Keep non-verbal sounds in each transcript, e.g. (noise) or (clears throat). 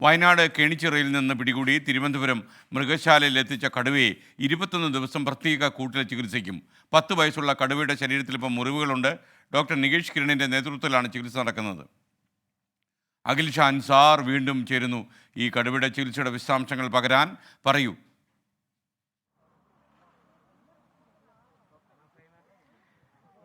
വയനാട് കേണിച്ചിറയിൽ നിന്ന് പിടികൂടി തിരുവനന്തപുരം മൃഗശാലയിൽ എത്തിച്ച കടുവയെ ഇരുപത്തൊന്ന് ദിവസം പ്രത്യേക കൂട്ടിലെ ചികിത്സിക്കും പത്ത് വയസ്സുള്ള കടുവയുടെ ശരീരത്തിൽ ഇപ്പം മുറിവുകളുണ്ട്. ഡോക്ടർ നികേഷ് കിരണിന്റെ നേതൃത്വത്തിലാണ് ചികിത്സ നടക്കുന്നത്. അഖിൽ ഷാൻ സാർ വീണ്ടും ചേരുന്നു ഈ കടുവയുടെ ചികിത്സയുടെ വിശദാംശങ്ങൾ പകരാൻ. പറയൂ.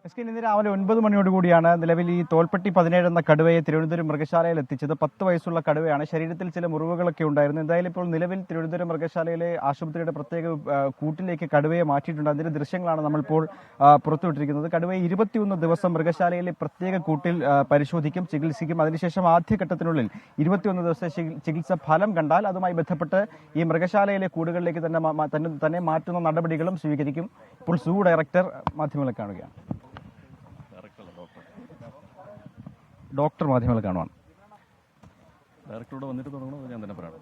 എസ് ഇന്ന് രാവിലെ ഒൻപത് മണിയോട് കൂടിയാണ് നിലവിൽ ഈ തോൽപ്പെട്ടി പതിനേഴ് എന്ന കടുവയെ തിരുവനന്തപുരം മൃഗശാലയിൽ എത്തിച്ചത്. പത്ത് വയസ്സുള്ള കടുവയാണ്. ശരീരത്തിൽ ചില മുറിവുകളൊക്കെ ഉണ്ടായിരുന്നു. എന്തായാലും ഇപ്പോൾ നിലവിൽ തിരുവനന്തപുരം മൃഗശാലയിലെ ആശുപത്രിയുടെ പ്രത്യേക കൂട്ടിലേക്ക് കടുവയെ മാറ്റിയിട്ടുണ്ട്. അതിന്റെ ദൃശ്യങ്ങളാണ് നമ്മളിപ്പോൾ പുറത്തുവിട്ടിരിക്കുന്നത്. കടുവയെ ഇരുപത്തിയൊന്ന് ദിവസം മൃഗശാലയിലെ പ്രത്യേക കൂട്ടിൽ പരിശോധിക്കും ചികിത്സിക്കും. അതിനുശേഷം ആദ്യഘട്ടത്തിനുള്ളിൽ ഇരുപത്തിയൊന്ന് ദിവസത്തെ ചികി- ചികിത്സ ഫലം കണ്ടാൽ അതുമായി ബന്ധപ്പെട്ട് ഈ മൃഗശാലയിലെ കൂടുകളിലേക്ക് തന്നെ തന്നെ മാറ്റുന്ന നടപടികളും സ്വീകരിക്കും. ഇപ്പോൾ സൂ ഡയറക്ടർ മാധ്യമങ്ങളെ കാണുകയാണ്. ഡോക്ടർ മാധ്യമങ്ങൾ കാണുവാണ് ഡയറക്ടറോട് വന്നിട്ട് തുടങ്ങണോ? ഞാൻ തന്നെ പറയണം.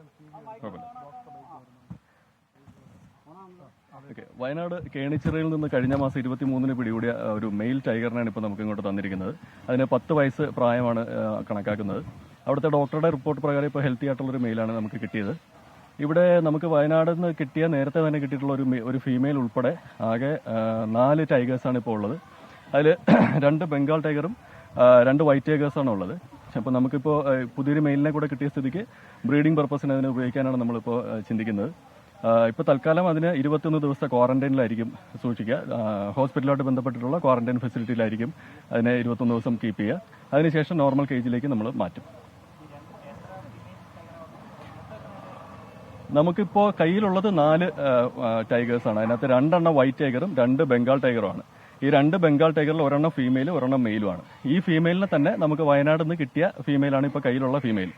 ഓക്കെ. വയനാട് കേണിച്ചിറയിൽ നിന്ന് കഴിഞ്ഞ മാസം ഇരുപത്തി മൂന്നിന് പിടികൂടിയ ഒരു മെയിൽ ടൈഗറിനാണ് ഇപ്പോൾ നമുക്ക് ഇങ്ങോട്ട് തന്നിരിക്കുന്നത്. അതിന് പത്ത് വയസ്സ് പ്രായമാണ് കണക്കാക്കുന്നത്. അവിടുത്തെ ഡോക്ടറുടെ റിപ്പോർട്ട് പ്രകാരം ഇപ്പോൾ ഹെൽത്തി ആയിട്ടുള്ള ഒരു മെയിലാണ് നമുക്ക് കിട്ടിയത്. ഇവിടെ നമുക്ക് വയനാട് നിന്ന് കിട്ടിയ നേരത്തെ തന്നെ കിട്ടിയിട്ടുള്ള ഒരു ഒരു ഫീമെയിൽ ഉൾപ്പെടെ ആകെ നാല് ടൈഗേഴ്സാണ് ഇപ്പോൾ ഉള്ളത്. അതിൽ (clears throat) രണ്ട് ബംഗാൾ ടൈഗറും രണ്ട് വൈറ്റ് ഏഗേഴ്സാണ് ഉള്ളത് അപ്പോൾ നമുക്കിപ്പോൾ പുതിയൊരു മെയിലിനെ കൂടെ കിട്ടിയ സ്ഥിതിക്ക് ബ്രീഡിംഗ് പർപ്പസിന് അതിനെ ഉപയോഗിക്കാനാണ് നമ്മളിപ്പോൾ ചിന്തിക്കുന്നത്. ഇപ്പോൾ തൽക്കാലം അതിന് ഇരുപത്തൊന്ന് ദിവസത്തെ ക്വാറന്റൈനിലായിരിക്കും സൂക്ഷിക്കുക. ഹോസ്പിറ്റലുമായിട്ട് ബന്ധപ്പെട്ടിട്ടുള്ള ക്വാറന്റൈൻ ഫെസിലിറ്റിയിലായിരിക്കും അതിനെ ഇരുപത്തൊന്ന് ദിവസം കീപ്പ് ചെയ്യുക. അതിനുശേഷം നോർമൽ കേജിലേക്ക് നമ്മൾ മാറ്റും. നമുക്കിപ്പോൾ കയ്യിലുള്ളത് നാല് ടൈഗേഴ്സാണ് അതിനകത്ത് രണ്ടെണ്ണം വൈറ്റ് ടൈഗറും രണ്ട് ബംഗാൾ ടൈഗറുമാണ് ഈ രണ്ട് ബംഗാൾ ടൈഗറിൽ ഒരെണ്ണം ഫീമെയിലും ഒരെണ്ണം മെയിലുമാണ് ഈ ഫീമെയിലിനെ തന്നെ നമുക്ക് വയനാട് നിന്ന് കിട്ടിയ ഫീമെയിലാണ് ഇപ്പോൾ കയ്യിലുള്ള ഫീമെയിൽ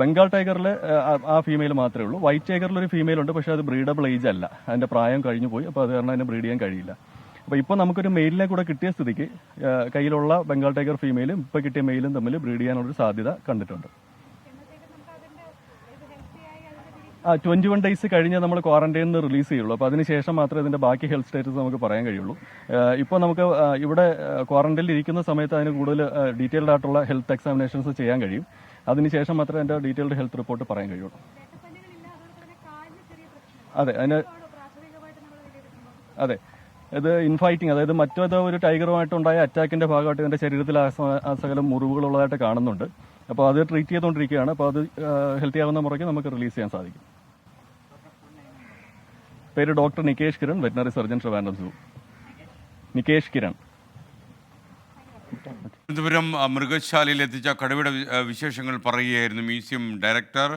ബംഗാൾ ടൈഗറിൽ ആ ഫീമെയിൽ മാത്രമേ ഉള്ളൂ. വൈറ്റ് ടൈഗറിൽ ഒരു ഫീമെയിൽ ഉണ്ട് പക്ഷേ അത് ബ്രീഡബിൾ ഏജ് അല്ല. അതിന്റെ പ്രായം കഴിഞ്ഞു പോയി അപ്പോൾ അത് കാരണം അതിനെ ബ്രീഡ് ചെയ്യാൻ കഴിയില്ല. അപ്പോൾ ഇപ്പോൾ നമുക്കൊരു മെയിലിനെ കൂടെ കിട്ടിയ സ്ഥിതിക്ക് കയ്യിലുള്ള ബംഗാൾ ടൈഗർ ഫീമെയിലും ഇപ്പോൾ കിട്ടിയ മെയിലും തമ്മിൽ ബ്രീഡ് ചെയ്യാനുള്ളൊരു സാധ്യത കണ്ടിട്ടുണ്ട് ആ ട്വന്റി വൺ ഡേയ്സ് കഴിഞ്ഞ് നമ്മൾ ക്വാറന്റൈനിൽ നിന്ന് റിലീസ് ചെയ്യുള്ളൂ അപ്പോൾ അതിനുശേഷം മാത്രമേ ഇതിന്റെ ബാക്കി ഹെൽത്ത് സ്റ്റേറ്റസ് നമുക്ക് പറയാൻ കഴിയുള്ളൂ. ഇപ്പോൾ നമുക്ക് ഇവിടെ ക്വാറന്റൈനിൽ ഇരിക്കുന്ന സമയത്ത് അതിന് കൂടുതൽ ഡീറ്റെയിൽഡ് ആയിട്ടുള്ള ഹെൽത്ത് എക്സാമിനേഷൻസ് ചെയ്യാൻ കഴിയും. അതിനുശേഷം മാത്രമേ അതിന്റെ ഡീറ്റെയിൽഡ് ഹെൽത്ത് റിപ്പോർട്ട് പറയാൻ കഴിയുള്ളൂ. അതെ അതിന് അതെ. ഇത് ഇൻഫൈറ്റിംഗ് അതായത് മറ്റേതോ ഒരു ടൈഗറുമായിട്ടുണ്ടായ അറ്റാക്കിന്റെ ഭാഗമായിട്ട് ഇതിന്റെ ശരീരത്തിൽ ആ സ- ആ സകലം മുറിവുകളുള്ളതായിട്ട് കാണുന്നുണ്ട്. അപ്പോൾ അത് ട്രീറ്റ് ചെയ്തുകൊണ്ടിരിക്കുകയാണ്. അപ്പോൾ അത് ഹെൽത്തി ആവുന്ന മുറയ്ക്ക് നമുക്ക് റിലീസ് ചെയ്യാൻ സാധിക്കും. പേര് doctor Nikesh Kiran veterinary surgeon Trivandrum zoo. Nikesh Kiran. Thiruvananthapuram മൃഗശാലയിൽ എത്തിച്ച കടുവയുടെ വിശേഷങ്ങൾ പറയുകയായിരുന്നു മ്യൂസിയം ഡയറക്ടർ.